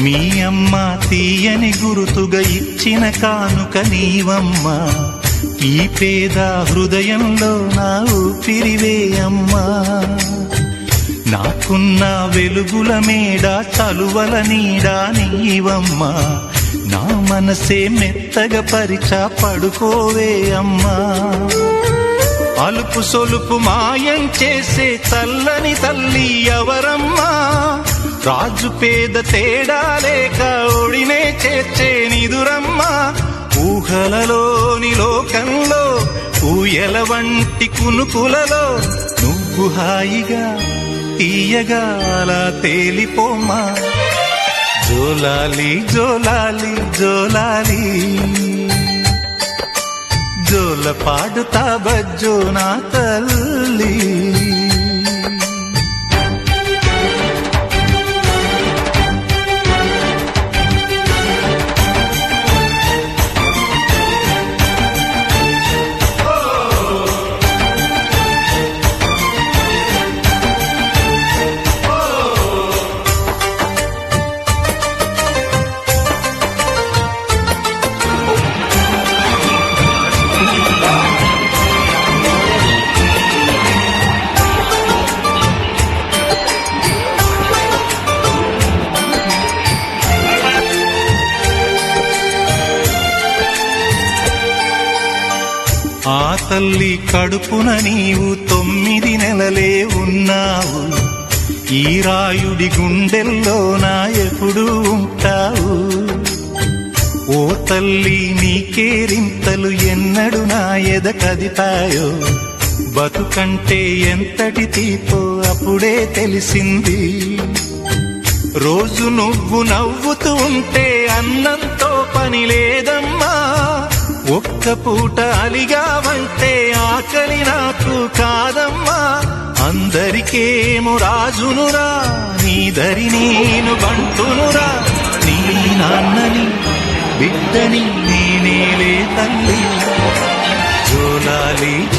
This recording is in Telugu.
మీ అమ్మ తీయని గురుతుగా ఇచ్చిన కానుక నీవమ్మా. ఈ పేద హృదయంలో నా ఊపిరివే అమ్మా. నాకున్న వెలుగుల మేడ చలువల నీడా నీవమ్మా. నా మనసే మెత్తగా పరిచ పడుకోవే అమ్మా. అలుపు సొలుపు మాయం చేసే చల్లని తల్లి ఎవరమ్మా? రాజు పేద తేడా లేక ఒడినే చేర్చే నిదురమ్మా ఊహలలోని లోకంలో ఊయల వంటి కునుకులలో నువ్వు హాయిగా తీయగా అలా తేలిపోమా జోలాలి జోలాలి జోలాలి. జోల పాడుతా బజ్జో నా తల్లి. తల్లి కడుపున నీవు తొమ్మిది నెలలే ఉన్నావు. ఈ రాయుడి గుండెల్లో నా ఎప్పుడు ఉంటావు. ఓ తల్లి నీకేరింతలు ఎన్నడు నా ఎద కదిపాయో. బతుకంటే ఎంతటి తీపో అప్పుడే తెలిసింది. రోజు నువ్వు నవ్వుతూ ఉంటే అన్నంతో పనిలే పూట అలిగావంటే ఆకలి నాకు కాదమ్మా. అందరికేమో రాజునురా నీ దరి నేను బంటునురా. నీ నాన్నని బిడ్డని నేనేలే తల్లి. జోలాలి జోలాలి జోలాలి